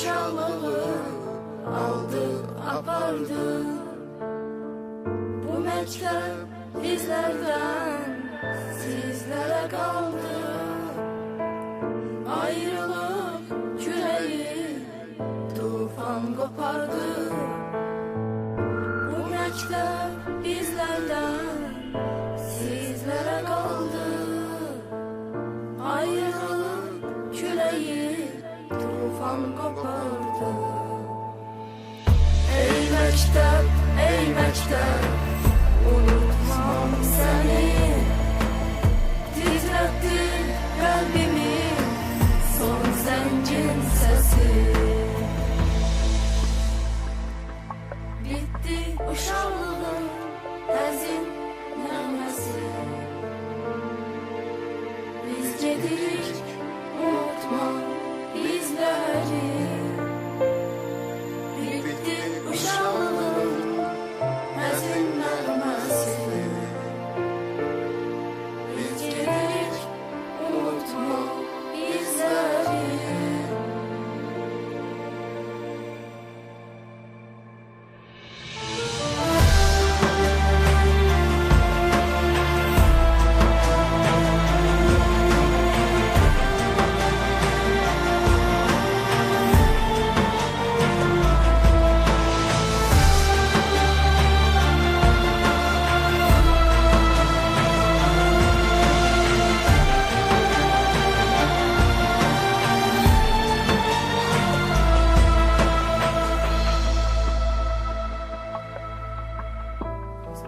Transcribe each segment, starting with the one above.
Uşaqlığı aldı apardı Bu məktəb bizlərdən sizlərə qaldı tufan kopardı. Ey məktəb, ey məktəb Unutmam səni Titretti kalbimi Son zencin sesi. Bitti uşağlığın Həzin nəğməsi Biz gedirik Unutma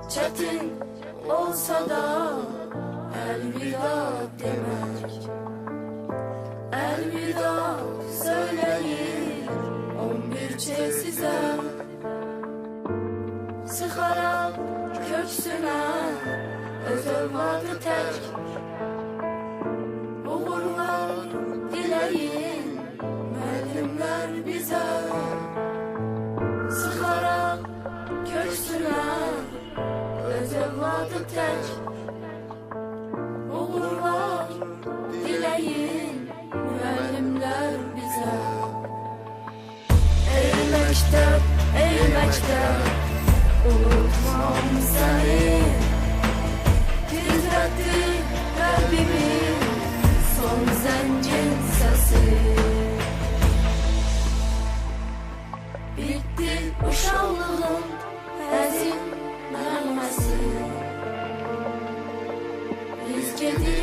Çetin olsa da elvida demek. Elvida söyleyin on bir şey size Sıxarak köksünə öz övladı tək Uğurlar diləyin müəllimlər bizə Ey məktəb, ey məktəb Unutmam səni Biz